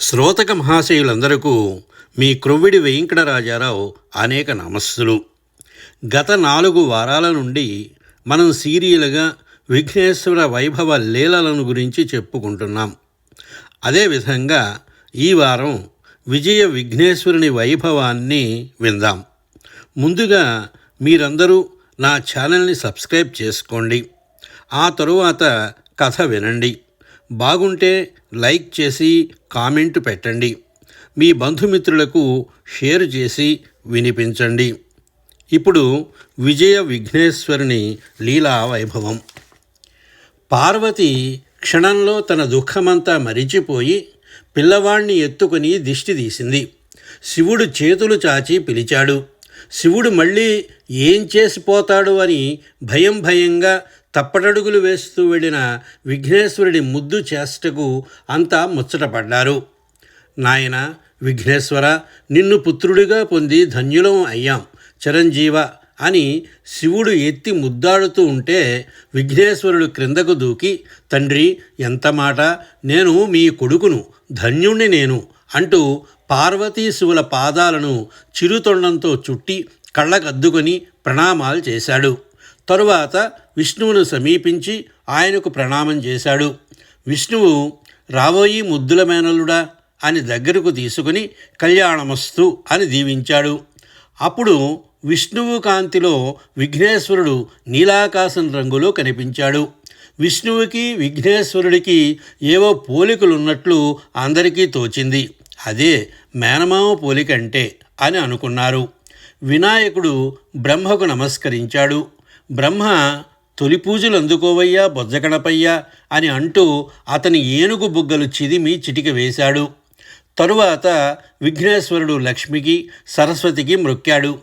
శ్రోతక మహాశయులందరకు మీ క్రొవ్విడి వెంకటరాజారావు అనేక నమస్సులు. గత నాలుగు వారాల నుండి మనం సీరియల్గా విఘ్నేశ్వర వైభవ లీలలను గురించి చెప్పుకుంటున్నాం. అదేవిధంగా ఈ వారం విజయ విఘ్నేశ్వరుని వైభవాన్ని విందాం. ముందుగా మీరందరూ నా ఛానల్ని సబ్స్క్రైబ్ చేసుకోండి. ఆ తరువాత కథ వినండి. బాగుంటే లైక్ చేసి కామెంట్ పెట్టండి. మీ బంధుమిత్రులకు షేర్ చేసి వినిపించండి. ఇప్పుడు విజయ విఘ్నేశ్వరుని లీలా వైభవం. పార్వతి క్షణంలో తన దుఃఖమంతా మరిచిపోయి పిల్లవాణ్ణి ఎత్తుకుని దిష్టి తీసింది. శివుడు చేతులు చాచి పిలిచాడు. శివుడు మళ్ళీ ఏం చేసిపోతాడు అని భయం భయంగా తప్పటడుగులు వేస్తూ వెళ్ళిన విఘ్నేశ్వరుడి ముద్దు చేష్టకు అంతా ముచ్చటపడ్డారు నాయన విఘ్నేశ్వర నిన్ను పుత్రుడిగా పొంది ధన్యులం అయ్యాం చిరంజీవ అని శివుడు ఎత్తి ముద్దాడుతూ ఉంటే విఘ్నేశ్వరుడు క్రిందకు దూకి తండ్రి ఎంత మాట? నేను మీ కొడుకును ధన్యుణ్ణి నేను అంటూ పార్వతీ శివుల పాదాలను చిరుతొండంతో చుట్టి కళ్ళకద్దుకొని ప్రణామాలు చేశాడు. తరువాత విష్ణువును సమీపించి ఆయనకు ప్రణామం చేశాడు. విష్ణువు రాబోయి ముద్దుల మేనలుడా అని దగ్గరకు తీసుకుని కళ్యాణమస్తు అని దీవించాడు. అప్పుడు విష్ణువు కాంతిలో విఘ్నేశ్వరుడు నీలాకాశం రంగులో కనిపించాడు. విష్ణువుకి విఘ్నేశ్వరుడికి ఏవో పోలికలున్నట్లు అందరికీ తోచింది. అదే మేనమామ పోలికంటే అని అనుకున్నారు. వినాయకుడు బ్రహ్మకు నమస్కరించాడు. బ్రహ్మ తొలి పూజలు అందుకోవయ్యా బొజ్జగణపయ్యా అని అంటూ అతని ఏనుగు బుగ్గలు చిదిమి చిటిక వేశాడు. తరువాత విఘ్నేశ్వరుడు లక్ష్మికి సరస్వతికి మృక్కాడు.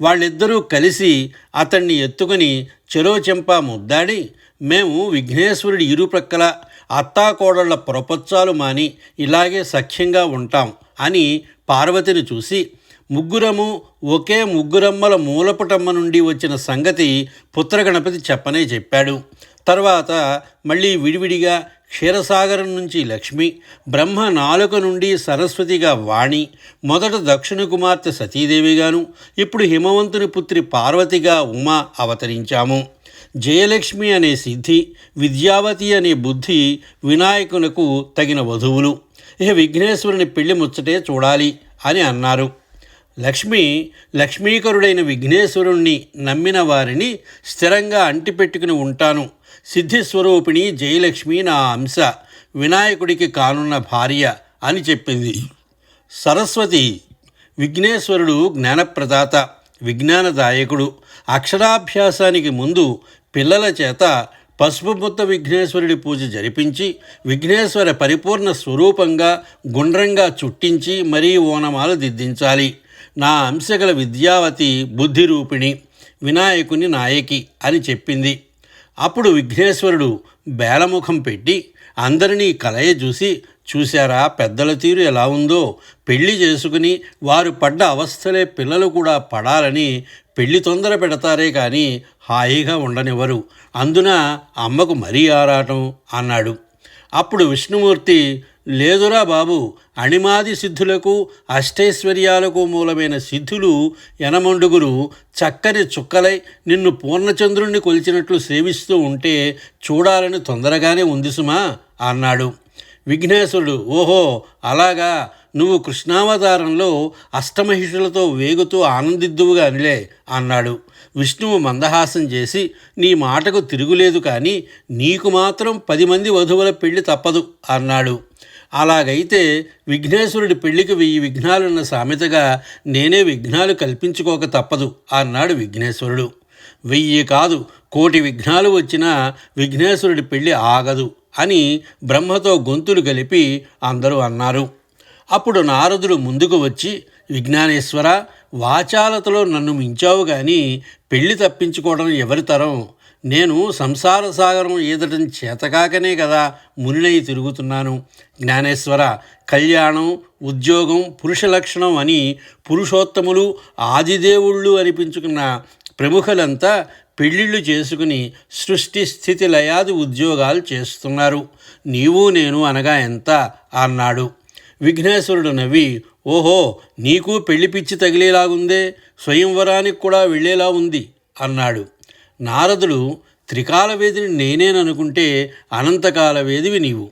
వాళ్ళిద్దరూ కలిసి అతన్ని ఎత్తుకుని చెరోచెంప ముద్దాడి మేము విఘ్నేశ్వరుడి ఇరుప్రక్కల అత్తాకోడళ్ళ ప్రొపచ్చాలు మాని ఇలాగే సఖ్యంగా ఉంటాం అని పార్వతిని చూసి ముగ్గురము ఒకే ముగ్గురమ్మల మూలపుటమ్మ నుండి వచ్చిన సంగతి పుత్రగణపతి చెప్పనే చెప్పాడు. తర్వాత మళ్ళీ విడివిడిగా క్షీరసాగరం నుంచి లక్ష్మి బ్రహ్మ నాలుక నుండి సరస్వతిగా వాణి మొదట దక్షిణ కుమార్తె సతీదేవిగాను ఇప్పుడు హిమవంతుని పుత్రి పార్వతిగా ఉమా అవతరించాము. జయలక్ష్మి అనే సిద్ధి విద్యావతి అనే బుద్ధి వినాయకునకు తగిన వధువులు. ఇహ విఘ్నేశ్వరుని పెళ్ళి ముచ్చటే చూడాలి అని అన్నారు. లక్ష్మి లక్ష్మీకరుడైన విఘ్నేశ్వరుణ్ణి నమ్మిన వారిని స్థిరంగా అంటిపెట్టుకుని ఉంటాను. సిద్ధిస్వరూపిణి జయలక్ష్మి నా అంశ. వినాయకుడికి కానున్న భార్య అని చెప్పింది. సరస్వతి విఘ్నేశ్వరుడు జ్ఞానప్రదాత విజ్ఞానదాయకుడు. అక్షరాభ్యాసానికి ముందు పిల్లల చేత పసుపు ముద్ద విఘ్నేశ్వరుడి పూజ జరిపించి విఘ్నేశ్వర పరిపూర్ణ స్వరూపంగా గుండ్రంగా చుట్టించి మరీ ఓనమాలు దిద్దించాలి. నా అంశగల విద్యావతి బుద్ధిరూపిణి వినాయకుని నాయకి అని చెప్పింది. అప్పుడు విఘ్నేశ్వరుడు బేలముఖం పెట్టి అందరినీ కలయ చూసి చూశారా పెద్దల తీరు ఎలా ఉందో? పెళ్ళి చేసుకుని వారు పడ్డ అవస్థలే పిల్లలు కూడా పడాలని పెళ్ళి తొందర పెడతారే కానీ హాయిగా ఉండనివ్వరు. అందున అమ్మకు మరీ ఆరాటం అన్నాడు. అప్పుడు విష్ణుమూర్తి లేదురా బాబు అణిమాది సిద్ధులకు అష్టైశ్వర్యాలకు మూలమైన సిద్ధులు యనమండుగురు చక్కని చుక్కలై నిన్ను పూర్ణచంద్రుణ్ణి కొలిచినట్లు సేవిస్తూ ఉంటే చూడాలని తొందరగానే ఉంది సుమా అన్నాడు. విఘ్నేశ్వరుడు ఓహో అలాగా నువ్వు కృష్ణావతారంలో అష్టమహిషులతో వేగుతూ ఆనందిద్దువుగా అనిలే అన్నాడు. విష్ణువు మందహాసం చేసి నీ మాటకు తిరుగులేదు కానీ నీకు మాత్రం పది మంది వధువుల పెళ్ళి తప్పదు అన్నాడు. అలాగైతే విఘ్నేశ్వరుడి పెళ్ళికి వెయ్యి విఘ్నాలున్న సామెతగా నేనే విఘ్నాలు కల్పించుకోక తప్పదు అన్నాడు విఘ్నేశ్వరుడు. వెయ్యి కాదు కోటి విఘ్నాలు వచ్చినా విఘ్నేశ్వరుడి పెళ్ళి ఆగదు అని బ్రహ్మతో గొంతులు కలిపి అందరూ అన్నారు. అప్పుడు నారదుడు ముందుకు వచ్చి విజ్ఞానేశ్వర వాచాలతలో నన్ను మించావు కానీ పెళ్ళి తప్పించుకోవడం ఎవరి తరం? నేను సంసార సాగరం ఈదటం చేతకాకనే కదా మునినై తిరుగుతున్నాను. జ్ఞానేశ్వర కళ్యాణం ఉద్యోగం పురుష లక్షణం అని పురుషోత్తములు ఆదిదేవుళ్ళు అనిపించుకున్న ప్రముఖులంతా పెళ్ళిళ్ళు చేసుకుని సృష్టి స్థితి లయాది ఉద్యోగాలు చేస్తున్నారు. నీవు నేను అనగా ఎంత? అన్నాడు. విఘ్నేశ్వరుడు నవ్వి ఓహో నీకు పెళ్ళి పిచ్చి తగిలేలాగుందే స్వయంవరానికి కూడా వెళ్ళేలా ఉంది అన్నాడు. నారదుడు త్రికాల వేదిని నేనేననుకుంటే అనంతకాల వేదివి నీవు.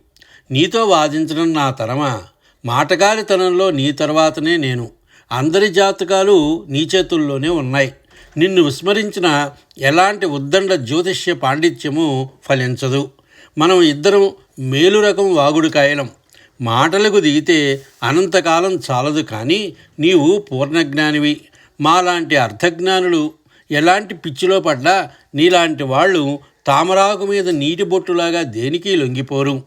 నీతో వాదించడం నా తరమా. మాటగారితనంలో నీ తర్వాతనే నేను. అందరి జాతకాలు నీ చేతుల్లోనే ఉన్నాయి. నిన్ను విస్మరించిన ఎలాంటి ఉద్దండ జ్యోతిష్య పాండిత్యము ఫలించదు. మనం ఇద్దరం మేలు రకం వాగుడుకాయలం మాటలకు దిగితే అనంతకాలం చాలదు కానీ నీవు పూర్ణజ్ఞానివి. మాలాంటి అర్ధజ్ఞానులు ఎలాంటి పిచ్చిలో పడ్డా నీలాంటి వాళ్ళు తామరాకు మీద నీటి బొట్టులాగా దేనికి లొంగిపోరు.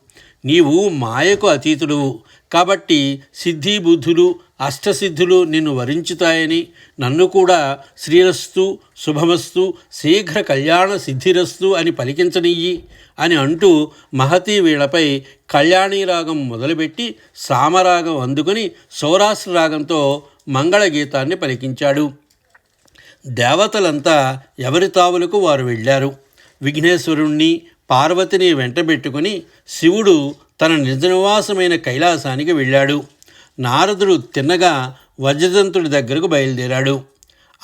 నీవు మాయకు అతీతుడువు. కాబట్టి సిద్ధి బుద్ధులు అష్టసిద్ధులు నిన్ను వరించుతాయని నన్ను కూడా శ్రీరస్తు శుభమస్తు శీఘ్ర కళ్యాణ సిద్ధిరస్తు అని పలికించనియ్యి అని అంటూ మహతీ వీళ్ళపై కళ్యాణీ రాగం మొదలుపెట్టి సామరాగం అందుకుని సౌరాష్ట్ర రాగంతో మంగళగీతాన్ని పలికించాడు. దేవతలంతా ఎవరి తావులకు వారు వెళ్ళారు? విఘ్నేశ్వరుణ్ణి పార్వతిని వెంటబెట్టుకుని శివుడు తన నిజ నివాసమైన కైలాసానికి వెళ్ళాడు. నారదుడు తిన్నగా వజ్రదంతుడి దగ్గరకు బయలుదేరాడు.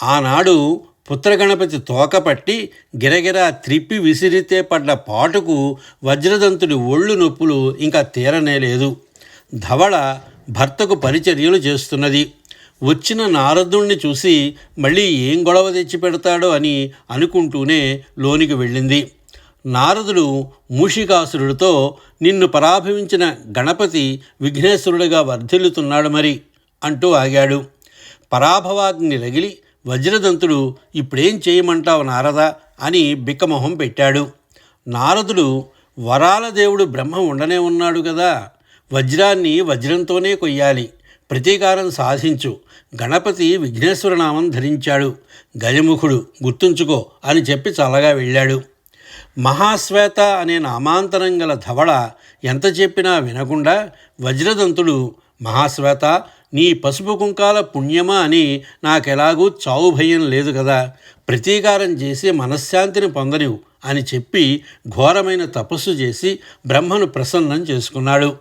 ఆనాడు పుత్రగణపతి తోకపట్టి గిరగిరా త్రిప్పి విసిరితే పడ్డ పాటుకు వజ్రదంతుడి ఒళ్ళు నొప్పులు ఇంకా తీరనే లేదు ధవళ భర్తకు పరిచర్యలు చేస్తున్నది. వచ్చిన నారదుణ్ణి చూసి మళ్ళీ ఏం గొడవ తెచ్చి పెడతాడో అని అనుకుంటూనే లోనికి వెళ్ళింది. నారదుడు మూషికాసురుడితో నిన్ను పరాభవించిన గణపతి విఘ్నేశ్వరుడిగా వర్ధిల్లుతున్నాడు మరి అంటూ ఆగాడు. పరాభవాగ్ని రగిలి వజ్రదంతుడు ఇప్పుడేం చేయమంటావు నారద అని బిక్కమొహం పెట్టాడు. నారదుడు వరాల దేవుడు బ్రహ్మ ఉండనే ఉన్నాడు కదా వజ్రాన్ని వజ్రంతోనే కొయ్యాలి ప్రతీకారం సాధించు గణపతి విఘ్నేశ్వర నామం ధరించాడు. గజముఖుడు గుర్తుంచుకో అని చెప్పి చల్లగా వెళ్ళాడు. మహాశ్వేత అనే నామాంతరం గల ధవళ ఎంత చెప్పినా వినకుండా వజ్రదంతుడు మహాశ్వేత నీ పసుపు కుంకాల పుణ్యమా అని నాకెలాగూ చావు భయం లేదు కదా. ప్రతీకారం చేసి మనశ్శాంతిని పొందనివు అని చెప్పి ఘోరమైన తపస్సు చేసి బ్రహ్మను ప్రసన్నం చేసుకున్నాడు.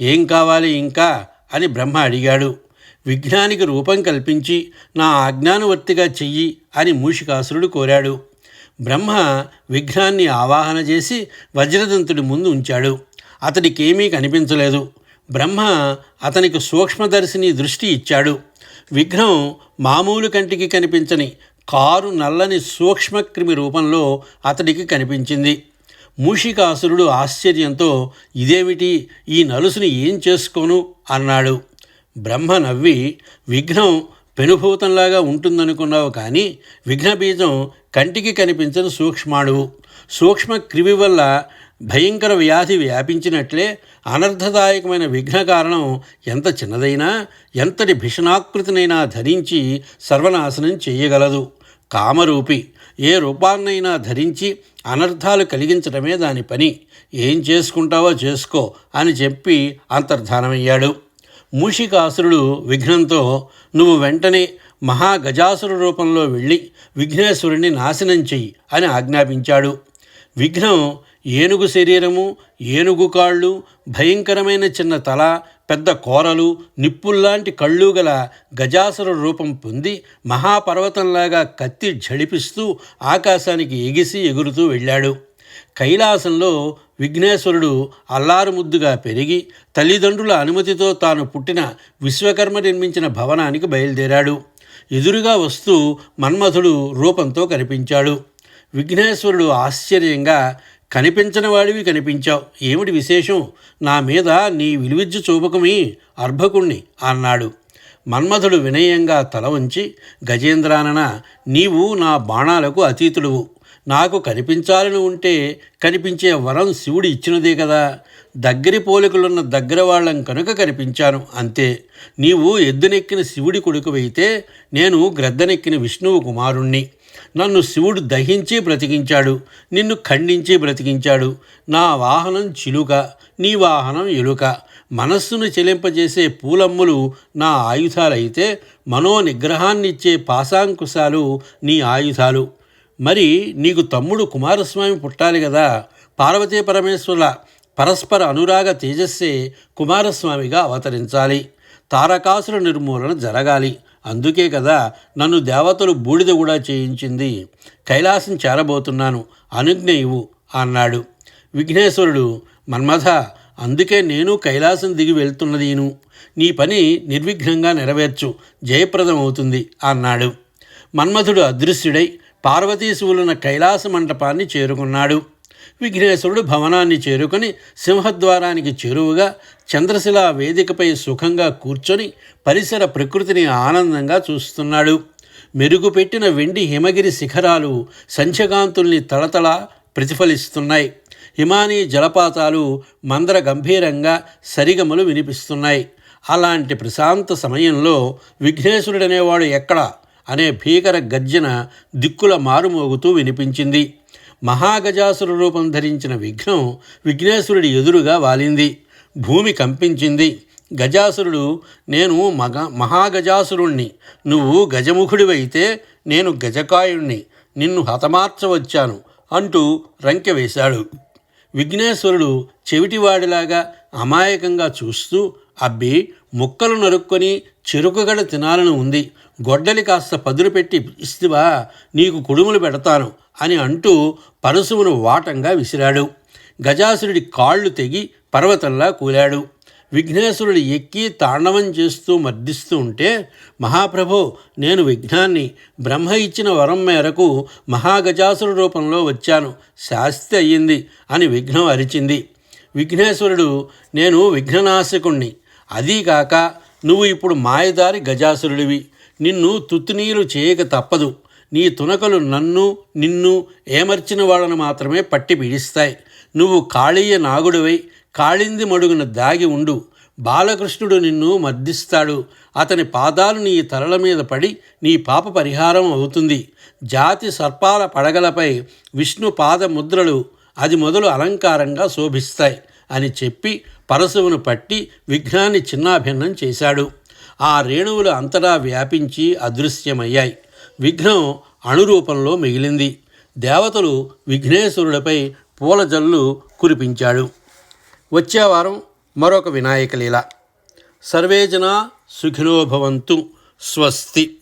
ఏం కావాలి ఇంకా? అని బ్రహ్మ అడిగాడు. విఘ్నానికి రూపం కల్పించి నా ఆజ్ఞానువర్తిగా చెయ్యి అని మూషికాసురుడు కోరాడు. బ్రహ్మ విఘ్నాన్ని ఆవాహన చేసి వజ్రదంతుడి ముందు ఉంచాడు. అతడికేమీ కనిపించలేదు. బ్రహ్మ అతనికి సూక్ష్మదర్శిని దృష్టి ఇచ్చాడు. విఘ్నం మామూలు కంటికి కనిపించని కారు నల్లని సూక్ష్మక్రిమి రూపంలో అతడికి కనిపించింది. మూషికాసురుడు ఆశ్చర్యంతో ఇదేమిటి? ఈ నలుసుని ఏం చేసుకోను? అన్నాడు. బ్రహ్మ నవ్వి విఘ్నం పెనుభూతంలాగా ఉంటుందనుకున్నావు కానీ విఘ్నబీజం కంటికి కనిపించని సూక్ష్మాణువు సూక్ష్మ క్రివి వల్ల భయంకర వ్యాధి వ్యాపించినట్లే అనర్థదాయకమైన విఘ్న కారణం ఎంత చిన్నదైనా ఎంతటి భీషణాకృతినైనా ధరించి సర్వనాశనం చేయగలదు. కామరూపి ఏ రూపాన్నైనా ధరించి అనర్థాలు కలిగించడమే దాని పని. ఏం చేసుకుంటావో చేసుకో అని చెప్పి అంతర్ధానమయ్యాడు. మూషికాసురుడు విఘ్నంతో నువ్వు వెంటనే మహాగజాసుర రూపంలో వెళ్ళి విఘ్నేశ్వరుణ్ణి నాశనం చెయ్యి అని ఆజ్ఞాపించాడు. విఘ్నం ఏనుగు శరీరము ఏనుగు కాళ్ళు భయంకరమైన చిన్న తల పెద్ద కోరలు నిప్పుల్లాంటి కళ్ళు గల గజాసుర రూపం పొంది మహాపర్వతంలాగా కత్తి ఝడిపిస్తూ ఆకాశానికి ఎగిసి ఎగురుతూ వెళ్ళాడు. కైలాసంలో విఘ్నేశ్వరుడు అల్లారు ముద్దుగా పెరిగి తల్లిదండ్రుల అనుమతితో తాను పుట్టిన విశ్వకర్మ నిర్మించిన భవనానికి బయలుదేరాడు. ఎదురుగా వస్తూ మన్మథుడు రూపంతో కనిపించాడు. విఘ్నేశ్వరుడు ఆశ్చర్యంగా కనిపించని వాడివి కనిపించావు. ఏమిటి విశేషం? నా మీద నీ విలువిద్య చూపకమి అర్భకుణ్ణి అన్నాడు. మన్మథుడు వినయంగా తల వంచి గజేంద్రానన నీవు నా బాణాలకు అతీతుడువు. నాకు కనిపించాలని ఉంటే కనిపించే వరం శివుడు ఇచ్చినదే కదా. దగ్గరి పోలికలున్న దగ్గర వాళ్ళం కనుక కనిపించాను అంతే. నీవు ఎద్దునెక్కిన శివుడి కొడుకువైతే నేను గ్రద్దనెక్కిన విష్ణువు కుమారుణ్ణి. నన్ను శివుడు దహించి బ్రతికించాడు నిన్ను ఖండించి బ్రతికించాడు. నా వాహనం చిలుక నీ వాహనం ఎలుక. మనస్సును చెలింపజేసే పూలమ్ములు నా ఆయుధాలైతే మనో నిగ్రహాన్నిచ్చే పాశాంకుశాలు నీ ఆయుధాలు. మరి నీకు తమ్ముడు కుమారస్వామి పుట్టాలి కదా. పార్వతీ పరమేశ్వరుల పరస్పర అనురాగ తేజస్సే కుమారస్వామిగా అవతరించాలి. తారకాసుల నిర్మూలన జరగాలి. అందుకే కదా నన్ను దేవతలు బూడిద కూడా చేయించింది. కైలాసం చేరబోతున్నాను. అనుజ్ఞ ఇవ్వు అన్నాడు. విఘ్నేశ్వరుడు మన్మథ అందుకే నేను కైలాసం దిగి వెళ్తున్నదీను. నీ పని నిర్విఘ్నంగా నెరవేర్చు. జయప్రదం అవుతుంది అన్నాడు. మన్మథుడు అదృశ్యుడై పార్వతీశివులున్న కైలాస మంటపాన్ని చేరుకున్నాడు. విఘ్నేశ్వరుడు భవనాన్ని చేరుకొని సింహద్వారానికి చేరువుగా చంద్రశిలా వేదికపై సుఖంగా కూర్చొని పరిసర ప్రకృతిని ఆనందంగా చూస్తున్నాడు. మెరుగుపెట్టిన వెండి హిమగిరి శిఖరాలు సంచకాంతుల్ని తళతళ ప్రతిఫలిస్తున్నాయి. హిమానీ జలపాతాలు మందర గంభీరంగా సరిగమలు వినిపిస్తున్నాయి. అలాంటి ప్రశాంత సమయంలో విఘ్నేశ్వరుడనేవాడు ఎక్కడ? అనే భీకర గర్జన దిక్కుల మారుమోగుతూ వినిపించింది. మహాగజాసుర రూపం ధరించిన విఘ్నం విఘ్నేశ్వరుడి ఎదురుగా వాలింది. భూమి కంపించింది. గజాసురుడు నేను మగ మహాగజాసురుణ్ణి. నువ్వు గజముఖుడివైతే నేను గజకాయుణ్ణి. నిన్ను హతమార్చవచ్చాను అంటూ రంకె వేశాడు. విఘ్నేశ్వరుడు చెవిటివాడిలాగా అమాయకంగా చూస్తూ అబ్బి ముక్కలు నరుక్కొని చెరుకుగడ తినాలని ఉంది. గొడ్డలి కాస్త పదులు పెట్టి ఇస్తివా నీకు కుడుములు పెడతాను అని అంటూ పరశువును వాటంగా విసిరాడు. గజాసురుడి కాళ్ళు తెగి పర్వతంలా కూలాడు. విఘ్నేశ్వరుడు ఎక్కి తాండవం చేస్తూ మర్దిస్తూ ఉంటే మహాప్రభో నేను విఘ్నాన్ని బ్రహ్మ ఇచ్చిన వరం మేరకు మహాగజాసురు రూపంలో వచ్చాను. శాస్తి అయ్యింది అని విఘ్నం అరిచింది. విఘ్నేశ్వరుడు నేను విఘ్ననాశకుణ్ణి. అదీకాక నువ్వు ఇప్పుడు మాయదారి గజాసురుడివి. నిన్ను తుత్తునీరు చేయక తప్పదు. నీ తునకలు నన్ను నిన్ను ఏమర్చిన వాళ్ళను మాత్రమే పట్టి పీడిస్తాయి. నువ్వు కాళీయ నాగుడివై కాళింది మడుగున దాగి ఉండు. బాలకృష్ణుడు నిన్ను మర్దిస్తాడు అతని పాదాలు నీ తలల మీద పడి నీ పాప పరిహారం అవుతుంది. జాతి సర్పాల పడగలపై విష్ణు పాద ముద్రలు అది మొదలు అలంకారంగా శోభిస్తాయి. అని చెప్పి పరశువును పట్టి విఘ్నాన్ని చిన్నాభిన్నం చేశాడు. ఆ రేణువులు అంతటా వ్యాపించి అదృశ్యమయ్యాయి. విఘ్నం అణురూపంలో మిగిలింది. దేవతలు విఘ్నేశ్వరుడిపై పూల జల్లు కురిపించాడు. వచ్చే వారం మరొక వినాయక లీల. సర్వేజన సుఖినోభవంతు భవంతు. స్వస్తి.